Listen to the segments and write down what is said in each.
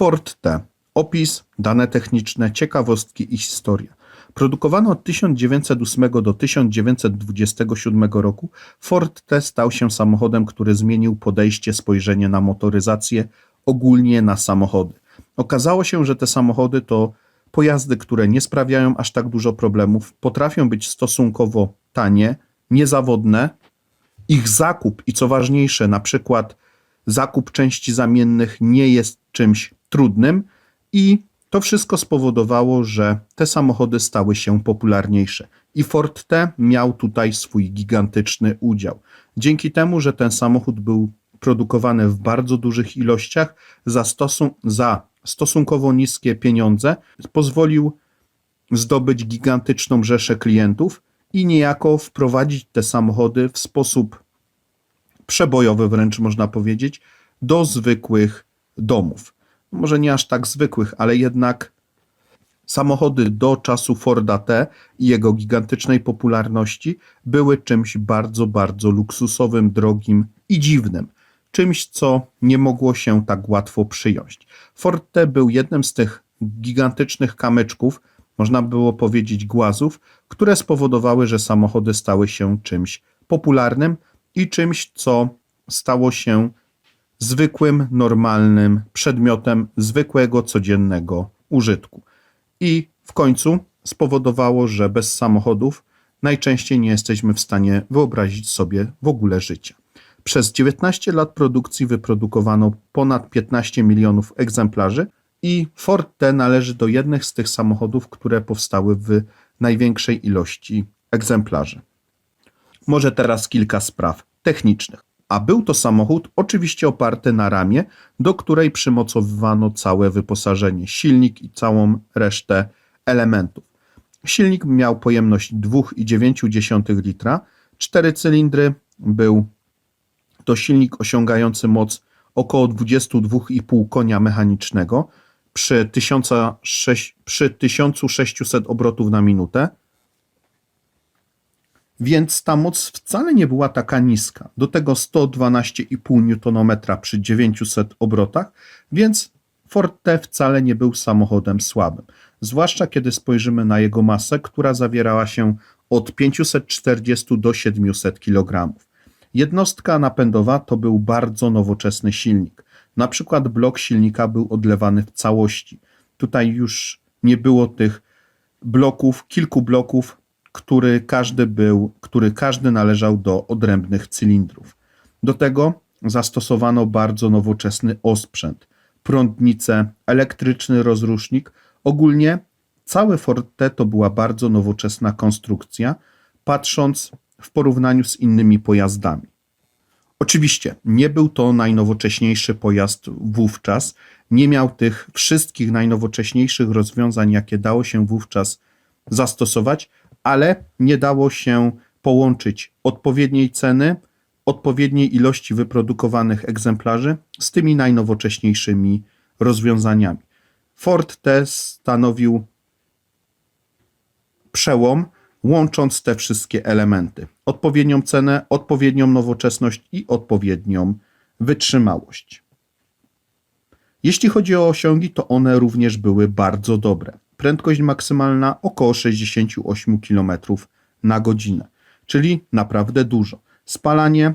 Ford T. Opis, dane techniczne, ciekawostki i historia. Produkowany od 1908 do 1927 roku, Ford T stał się samochodem, który zmienił podejście, spojrzenie na motoryzację, ogólnie na samochody. Okazało się, że te samochody to pojazdy, które nie sprawiają aż tak dużo problemów, potrafią być stosunkowo tanie, niezawodne. Ich zakup i co ważniejsze, na przykład zakup części zamiennych nie jest czymś trudnym i to wszystko spowodowało, że te samochody stały się popularniejsze. I Ford T miał tutaj swój gigantyczny udział. Dzięki temu, że ten samochód był produkowany w bardzo dużych ilościach za, stosun- za stosunkowo niskie pieniądze, pozwolił zdobyć gigantyczną rzeszę klientów i niejako wprowadzić te samochody w sposób przebojowy, wręcz można powiedzieć, do zwykłych domów. Może nie aż tak zwykłych, ale jednak samochody do czasu Forda T i jego gigantycznej popularności były czymś bardzo, bardzo luksusowym, drogim i dziwnym. Czymś, co nie mogło się tak łatwo przyjąć. Ford T był jednym z tych gigantycznych kamyczków, można było powiedzieć głazów, które spowodowały, że samochody stały się czymś popularnym i czymś, co stało się zwykłym, normalnym przedmiotem zwykłego, codziennego użytku. I w końcu spowodowało, że bez samochodów najczęściej nie jesteśmy w stanie wyobrazić sobie w ogóle życia. Przez 19 lat produkcji wyprodukowano ponad 15 milionów egzemplarzy i Ford T należy do jednych z tych samochodów, które powstały w największej ilości egzemplarzy. Może teraz kilka spraw technicznych. A był to samochód oczywiście oparty na ramie, do której przymocowywano całe wyposażenie, silnik i całą resztę elementów. Silnik miał pojemność 2,9 litra, cztery cylindry, był to silnik osiągający moc około 22,5 konia mechanicznego przy 1600, przy 1600 obrotów na minutę więc ta moc wcale nie była taka niska. Do tego 112,5 Nm przy 900 obrotach, więc Ford T wcale nie był samochodem słabym. Zwłaszcza kiedy spojrzymy na jego masę, która zawierała się od 540 do 700 kg. Jednostka napędowa to był bardzo nowoczesny silnik. Na przykład blok silnika był odlewany w całości. Tutaj już nie było tych bloków, kilku bloków który każdy był, który każdy należał do odrębnych cylindrów. Do tego zastosowano bardzo nowoczesny osprzęt, prądnicę, elektryczny rozrusznik. Ogólnie cały Forte to była bardzo nowoczesna konstrukcja, patrząc w porównaniu z innymi pojazdami. Oczywiście nie był to najnowocześniejszy pojazd wówczas, nie miał tych wszystkich najnowocześniejszych rozwiązań, jakie dało się wówczas zastosować, ale nie dało się połączyć odpowiedniej ceny, odpowiedniej ilości wyprodukowanych egzemplarzy z tymi najnowocześniejszymi rozwiązaniami. Ford T stanowił przełom, łącząc te wszystkie elementy: odpowiednią cenę, odpowiednią nowoczesność i odpowiednią wytrzymałość. Jeśli chodzi o osiągi, to one również były bardzo dobre prędkość maksymalna około 68 km na godzinę, czyli naprawdę dużo. Spalanie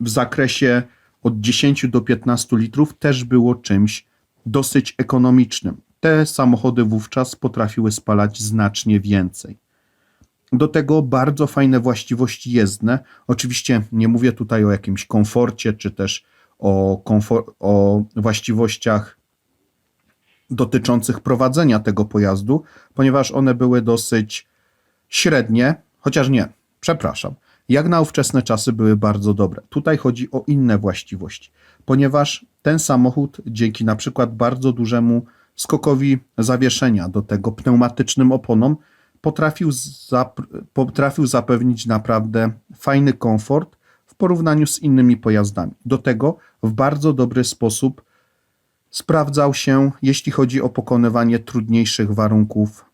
w zakresie od 10 do 15 litrów też było czymś dosyć ekonomicznym. Te samochody wówczas potrafiły spalać znacznie więcej. Do tego bardzo fajne właściwości jezdne. Oczywiście nie mówię tutaj o jakimś komforcie, czy też o, komfor- o właściwościach dotyczących prowadzenia tego pojazdu, ponieważ one były dosyć średnie, chociaż nie, przepraszam, jak na ówczesne czasy były bardzo dobre. Tutaj chodzi o inne właściwości, ponieważ ten samochód dzięki na przykład bardzo dużemu skokowi zawieszenia do tego pneumatycznym oponom potrafił, zap potrafił zapewnić naprawdę fajny komfort w porównaniu z innymi pojazdami. Do tego w bardzo dobry sposób sprawdzał się, jeśli chodzi o pokonywanie trudniejszych warunków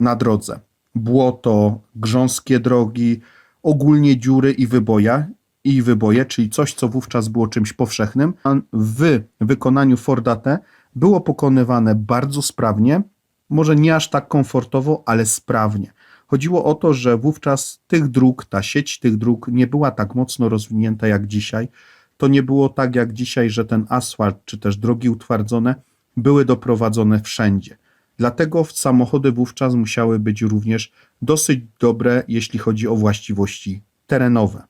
na drodze. Błoto, grząskie drogi, ogólnie dziury i wyboja, i wyboje, czyli coś, co wówczas było czymś powszechnym. W wykonaniu Forda T było pokonywane bardzo sprawnie, może nie aż tak komfortowo, ale sprawnie. Chodziło o to, że wówczas tych dróg, ta sieć tych dróg nie była tak mocno rozwinięta jak dzisiaj. To nie było tak jak dzisiaj, że ten asfalt czy też drogi utwardzone były doprowadzone wszędzie. Dlatego samochody wówczas musiały być również dosyć dobre, jeśli chodzi o właściwości terenowe.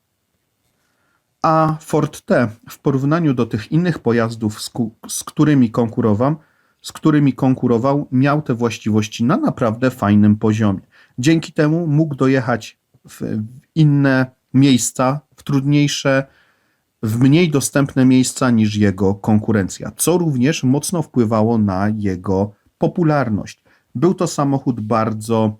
A Ford T w porównaniu do tych innych pojazdów, z, którymi konkurował, z którymi konkurował, miał te właściwości na naprawdę fajnym poziomie. Dzięki temu mógł dojechać w inne miejsca, w trudniejsze, w mniej dostępne miejsca niż jego konkurencja, co również mocno wpływało na jego popularność. Był to samochód bardzo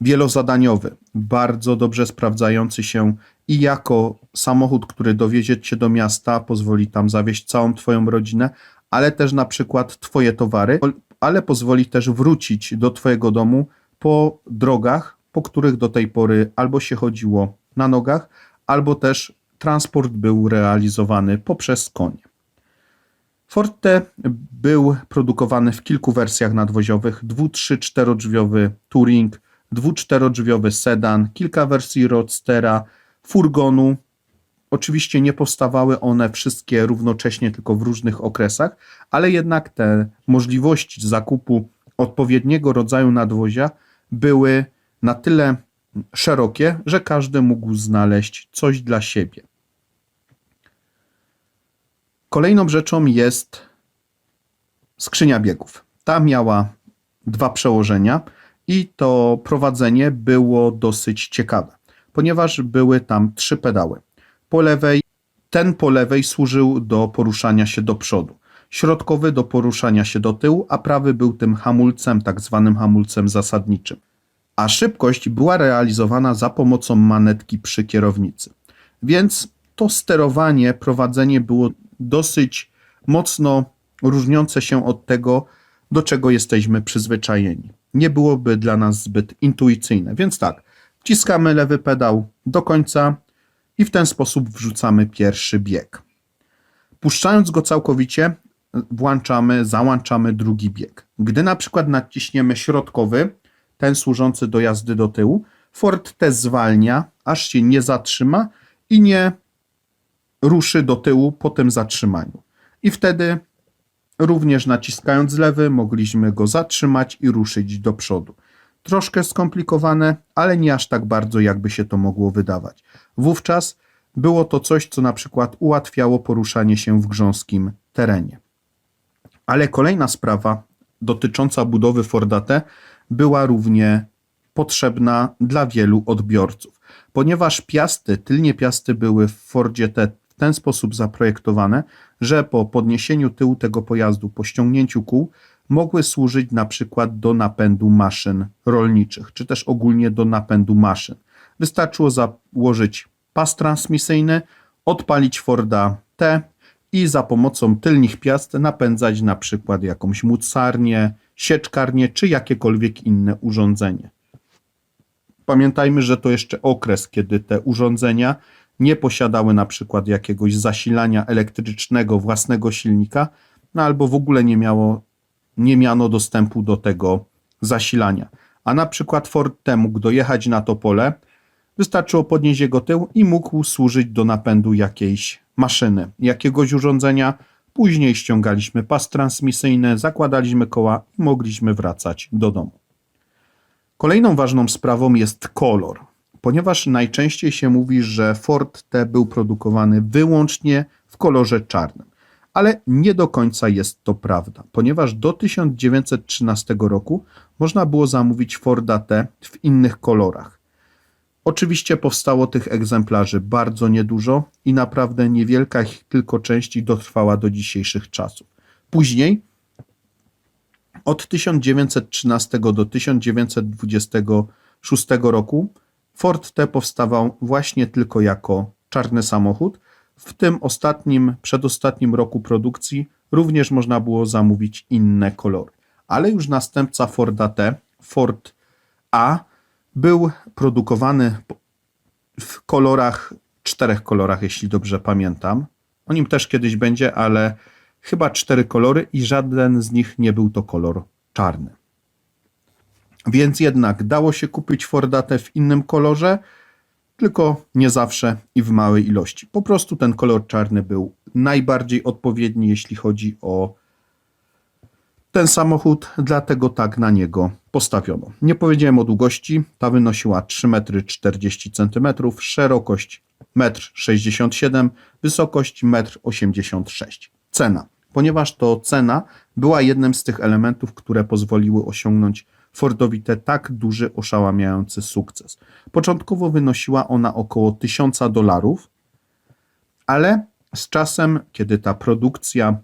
wielozadaniowy, bardzo dobrze sprawdzający się i jako samochód, który dowiezie cię do miasta, pozwoli tam zawieźć całą twoją rodzinę, ale też na przykład twoje towary, ale pozwoli też wrócić do twojego domu po drogach, po których do tej pory albo się chodziło na nogach, albo też transport był realizowany poprzez konie. Ford T był produkowany w kilku wersjach nadwoziowych: dwu, trzy, czterodrzwiowy Touring, dwu, czterodrzwiowy sedan, kilka wersji Roadstera, furgonu. Oczywiście nie powstawały one wszystkie równocześnie, tylko w różnych okresach, ale jednak te możliwości zakupu odpowiedniego rodzaju nadwozia były na tyle szerokie, że każdy mógł znaleźć coś dla siebie. Kolejną rzeczą jest skrzynia biegów. Ta miała dwa przełożenia i to prowadzenie było dosyć ciekawe, ponieważ były tam trzy pedały. Po lewej, ten po lewej służył do poruszania się do przodu, środkowy do poruszania się do tyłu, a prawy był tym hamulcem, tak zwanym hamulcem zasadniczym. A szybkość była realizowana za pomocą manetki przy kierownicy. Więc to sterowanie, prowadzenie było dosyć mocno różniące się od tego, do czego jesteśmy przyzwyczajeni. Nie byłoby dla nas zbyt intuicyjne. Więc tak, wciskamy lewy pedał do końca i w ten sposób wrzucamy pierwszy bieg. Puszczając go całkowicie, włączamy, załączamy drugi bieg. Gdy na przykład naciśniemy środkowy, ten służący do jazdy do tyłu, Ford T zwalnia, aż się nie zatrzyma i nie ruszy do tyłu po tym zatrzymaniu. I wtedy również naciskając lewy mogliśmy go zatrzymać i ruszyć do przodu. Troszkę skomplikowane, ale nie aż tak bardzo, jakby się to mogło wydawać. Wówczas było to coś, co na przykład ułatwiało poruszanie się w grząskim terenie. Ale kolejna sprawa dotycząca budowy Forda T była równie potrzebna dla wielu odbiorców, ponieważ piasty, tylnie piasty były w Fordzie T w ten sposób zaprojektowane, że po podniesieniu tyłu tego pojazdu, po ściągnięciu kół, mogły służyć na przykład do napędu maszyn rolniczych, czy też ogólnie do napędu maszyn. Wystarczyło założyć pas transmisyjny, odpalić Forda T i za pomocą tylnych piast napędzać na przykład jakąś mucarnię, sieczkarnię czy jakiekolwiek inne urządzenie. Pamiętajmy, że to jeszcze okres, kiedy te urządzenia nie posiadały na przykład jakiegoś zasilania elektrycznego własnego silnika, no albo w ogóle nie miało, nie miano dostępu do tego zasilania. A na przykład Ford mógł dojechać na to pole, wystarczyło podnieść jego tył i mógł służyć do napędu jakiejś maszyny, jakiegoś urządzenia. Później ściągaliśmy pas transmisyjny, zakładaliśmy koła i mogliśmy wracać do domu. Kolejną ważną sprawą jest kolor, ponieważ najczęściej się mówi, że Ford T był produkowany wyłącznie w kolorze czarnym. Ale nie do końca jest to prawda, ponieważ do 1913 roku można było zamówić Forda T w innych kolorach. Oczywiście powstało tych egzemplarzy bardzo niedużo i naprawdę niewielka ich tylko część dotrwała do dzisiejszych czasów. Później od 1913 do 1926 roku Ford T powstawał właśnie tylko jako czarny samochód. W tym ostatnim, przedostatnim roku produkcji również można było zamówić inne kolory. Ale już następca Forda T, Ford A, był produkowany w kolorach, czterech kolorach, jeśli dobrze pamiętam. O nim też kiedyś będzie, ale chyba cztery kolory i żaden z nich nie był to kolor czarny. Więc jednak dało się kupić Fordatę w innym kolorze, tylko nie zawsze i w małej ilości. Po prostu ten kolor czarny był najbardziej odpowiedni, jeśli chodzi o ten samochód, dlatego tak na niego postawiono. Nie powiedziałem o długości, ta wynosiła 3,40 m, szerokość 1,67 m, wysokość 1,86 m. Cena. Ponieważ to cena była jednym z tych elementów, które pozwoliły osiągnąć Fordowi te tak duży, oszałamiający sukces. Początkowo wynosiła ona około 1000 dolarów, ale z czasem, kiedy ta produkcja,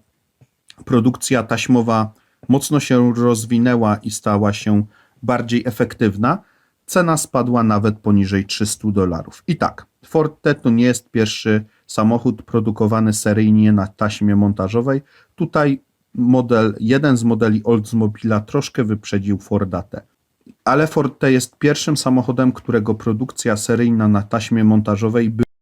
produkcja taśmowa mocno się rozwinęła i stała się bardziej efektywna, cena spadła nawet poniżej 300 dolarów. I tak, Forte to nie jest pierwszy samochód produkowany seryjnie na taśmie montażowej. Tutaj model, jeden z modeli Oldsmobila troszkę wyprzedził Forda T. Ale Forte jest pierwszym samochodem, którego produkcja seryjna na taśmie montażowej była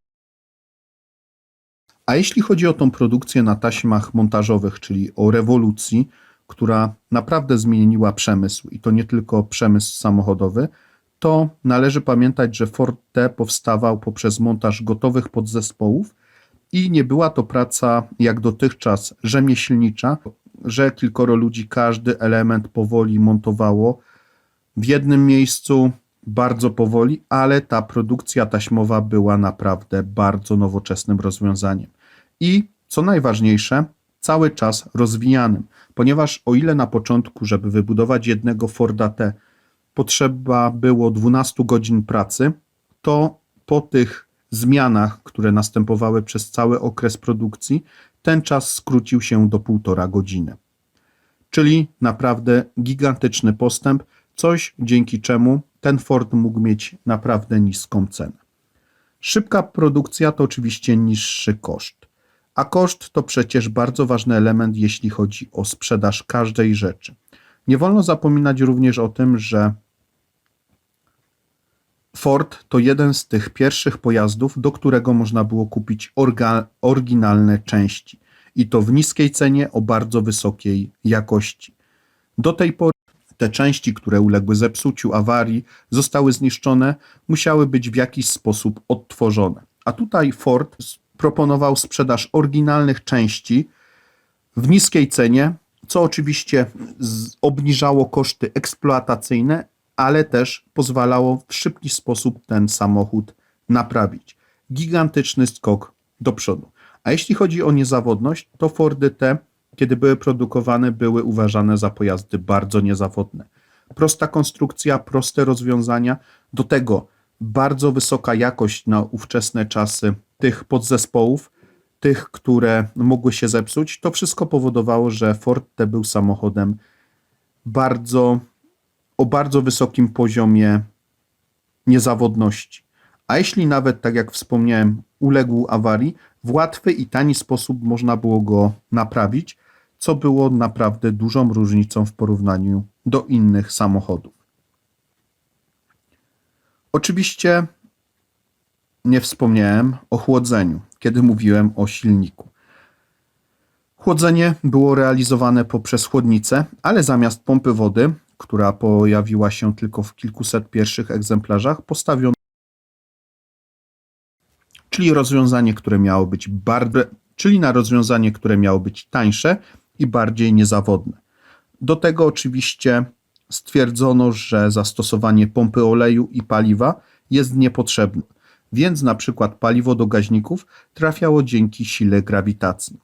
a jeśli chodzi o tą produkcję na taśmach montażowych, czyli o rewolucji, która naprawdę zmieniła przemysł i to nie tylko przemysł samochodowy, to należy pamiętać, że Ford T powstawał poprzez montaż gotowych podzespołów i nie była to praca jak dotychczas rzemieślnicza, że kilkoro ludzi każdy element powoli montowało w jednym miejscu bardzo powoli, ale ta produkcja taśmowa była naprawdę bardzo nowoczesnym rozwiązaniem. I co najważniejsze, cały czas rozwijanym, ponieważ o ile na początku, żeby wybudować jednego Forda T, potrzeba było 12 godzin pracy, to po tych zmianach, które następowały przez cały okres produkcji, ten czas skrócił się do półtora godziny. Czyli naprawdę gigantyczny postęp, coś dzięki czemu ten Ford mógł mieć naprawdę niską cenę. Szybka produkcja to oczywiście niższy koszt, a koszt to przecież bardzo ważny element, jeśli chodzi o sprzedaż każdej rzeczy. Nie wolno zapominać również o tym, że Ford to jeden z tych pierwszych pojazdów, do którego można było kupić oryginalne części i to w niskiej cenie o bardzo wysokiej jakości. Do tej pory te części, które uległy zepsuciu, awarii, zostały zniszczone, musiały być w jakiś sposób odtworzone. A tutaj Ford proponował sprzedaż oryginalnych części w niskiej cenie, co oczywiście obniżało koszty eksploatacyjne, ale też pozwalało w szybki sposób ten samochód naprawić. Gigantyczny skok do przodu. A jeśli chodzi o niezawodność, to Fordy te, kiedy były produkowane, były uważane za pojazdy bardzo niezawodne. Prosta konstrukcja, proste rozwiązania, do tego bardzo wysoka jakość na ówczesne czasy tych podzespołów, tych, które mogły się zepsuć, to wszystko powodowało, że Ford T był samochodem bardzo o bardzo wysokim poziomie niezawodności. A jeśli nawet, tak jak wspomniałem, uległ awarii, w łatwy i tani sposób można było go naprawić, co było naprawdę dużą różnicą w porównaniu do innych samochodów. Oczywiście nie wspomniałem o chłodzeniu, kiedy mówiłem o silniku. Chłodzenie było realizowane poprzez chłodnicę, ale zamiast pompy wody która pojawiła się tylko w kilkuset pierwszych egzemplarzach, postawiono czyli rozwiązanie, które miało być czyli na rozwiązanie, które miało być tańsze i bardziej niezawodne. Do tego oczywiście stwierdzono, że zastosowanie pompy oleju i paliwa jest niepotrzebne, więc na przykład paliwo do gaźników trafiało dzięki sile grawitacji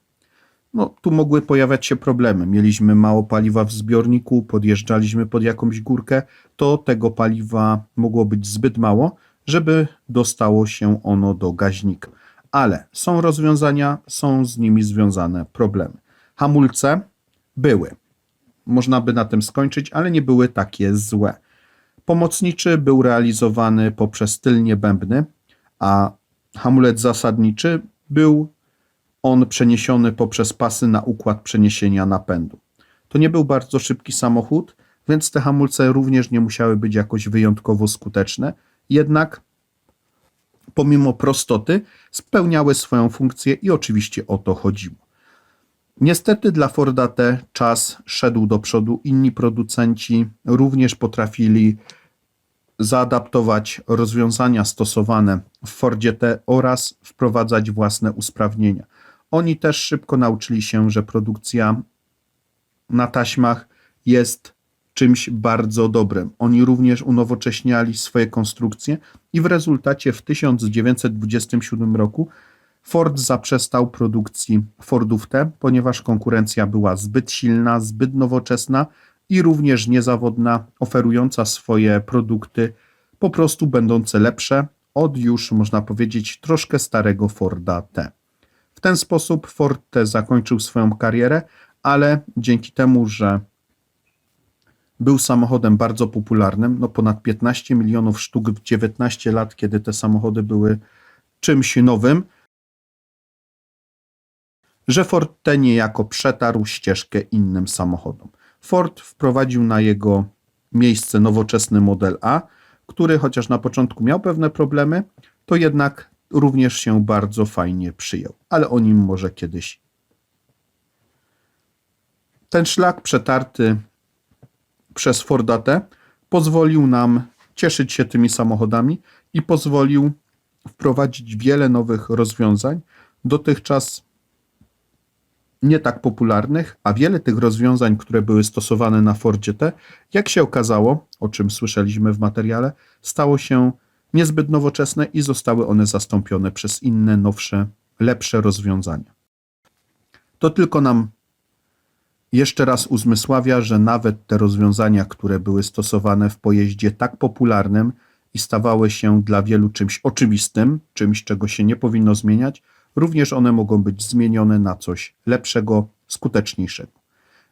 no, tu mogły pojawiać się problemy. Mieliśmy mało paliwa w zbiorniku, podjeżdżaliśmy pod jakąś górkę, to tego paliwa mogło być zbyt mało, żeby dostało się ono do gaźnika. Ale są rozwiązania, są z nimi związane problemy. Hamulce były. Można by na tym skończyć, ale nie były takie złe. Pomocniczy był realizowany poprzez tylnie bębny, a hamulec zasadniczy był on przeniesiony poprzez pasy na układ przeniesienia napędu. To nie był bardzo szybki samochód, więc te hamulce również nie musiały być jakoś wyjątkowo skuteczne, jednak pomimo prostoty spełniały swoją funkcję i oczywiście o to chodziło. Niestety dla Forda T czas szedł do przodu. Inni producenci również potrafili zaadaptować rozwiązania stosowane w Fordzie T oraz wprowadzać własne usprawnienia. Oni też szybko nauczyli się, że produkcja na taśmach jest czymś bardzo dobrym. Oni również unowocześniali swoje konstrukcje i w rezultacie w 1927 roku Ford zaprzestał produkcji Fordów T, ponieważ konkurencja była zbyt silna, zbyt nowoczesna i również niezawodna, oferująca swoje produkty po prostu będące lepsze od już, można powiedzieć, troszkę starego Forda T. W ten sposób Ford T zakończył swoją karierę, ale dzięki temu, że był samochodem bardzo popularnym, no ponad 15 milionów sztuk w 19 lat, kiedy te samochody były czymś nowym, że Ford T niejako przetarł ścieżkę innym samochodom. Ford wprowadził na jego miejsce nowoczesny model A, który chociaż na początku miał pewne problemy, to jednak również się bardzo fajnie przyjął, ale o nim może kiedyś. Ten szlak przetarty przez Forda T pozwolił nam cieszyć się tymi samochodami i pozwolił wprowadzić wiele nowych rozwiązań, dotychczas nie tak popularnych, a wiele tych rozwiązań, które były stosowane na Fordzie T, jak się okazało, o czym słyszeliśmy w materiale, stało się niezbyt nowoczesne i zostały one zastąpione przez inne, nowsze, lepsze rozwiązania. To tylko nam jeszcze raz uzmysławia, że nawet te rozwiązania, które były stosowane w pojeździe tak popularnym i stawały się dla wielu czymś oczywistym, czymś, czego się nie powinno zmieniać, również one mogą być zmienione na coś lepszego, skuteczniejszego.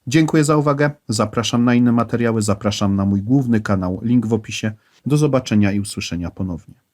Dziękuję za uwagę. Zapraszam na inne materiały, zapraszam na mój główny kanał, link w opisie. Do zobaczenia i usłyszenia ponownie.